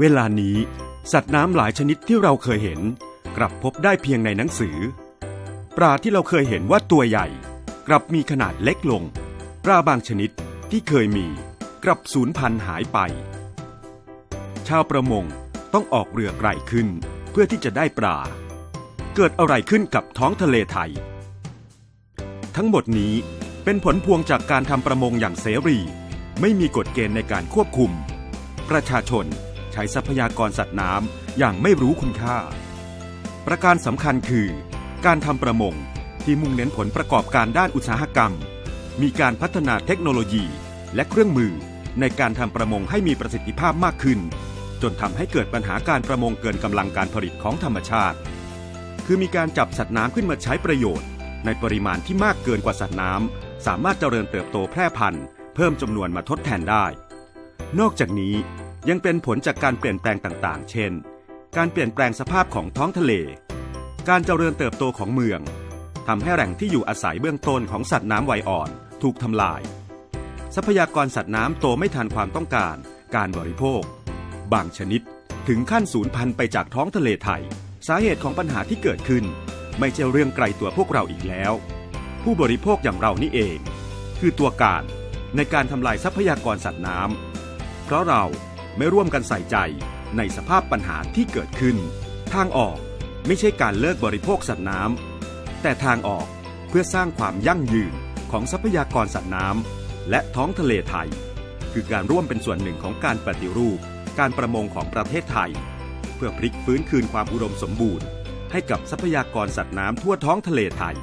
เวลานี้ สัตว์น้ำหลายชนิดที่เราเคยเห็น กลับพบได้เพียงในหนังสือ ปลาที่เราเคยเห็นว่าตัวใหญ่ กลับมีขนาดเล็กลง ปลาบางชนิดที่เคยมี กลับสูญพันธุ์หายไป ชาวประมงต้องออกเรือไกลขึ้นเพื่อที่จะได้ปลา เกิดอะไรขึ้นกับท้องทะเลไทย ทั้งหมดนี้เป็นผลพวงจากการทำประมงอย่างเสรี ไม่มีกฎเกณฑ์ในการควบคุม ประชาชน ใช้ทรัพยากรสัตว์น้ำอย่างไม่รู้คุณค่า ประการสำคัญคือ การทำประมงที่มุ่งเน้นผลประกอบการด้านอุตสาหกรรม มีการพัฒนาเทคโนโลยีและเครื่องมือในการทำประมงให้มีประสิทธิภาพมากขึ้น จนทำให้เกิดปัญหาการประมงเกินกำลังการผลิตของธรรมชาติ คือมีการจับสัตว์น้ำขึ้นมาใช้ประโยชน์ ในปริมาณที่มากเกินกว่าสัตว์น้ำสามารถเจริญเติบโตแพร่พันธุ์ เพิ่มจำนวนมาทดแทนได้ นอกจากนี้ ยังเป็นผลจากการเปลี่ยนแปลงต่างๆ เช่น การเปลี่ยนแปลงสภาพของท้องทะเล การเจริญเติบโตของเมืองทำให้แหล่งที่อยู่อาศัยเบื้องต้นของสัตว์น้ำวัยอ่อน ถูกทำลาย ทรัพยากรสัตว์น้ำโตไม่ทันความต้องการ การบริโภค บางชนิดถึงขั้นสูญพันธุ์ไปจากท้องทะเลไทย สาเหตุของปัญหาที่เกิดขึ้น ไม่ใช่เรื่องไกลตัวพวกเราอีกแล้ว ผู้บริโภคอย่างเรานี่เอง คือตัวการในการทำลายทรัพยากรสัตว์น้ำเพราะเรา ไม่ร่วมกันใส่ใจในสภาพปัญหาที่เกิดขึ้น ทางออกไม่ใช่การเลิกบริโภคสัตว์น้ำแต่ทางออกเพื่อสร้างความยั่งยืนของทรัพยากรสัตว์น้ำและท้องทะเลไทย คือการร่วมเป็นส่วนหนึ่งของการปฏิรูป การประมงของประเทศไทย เพื่อพลิกฟื้นคืนความอุดมสมบูรณ์ ให้กับทรัพยากรสัตว์น้ำทั่วท้องทะเลไทย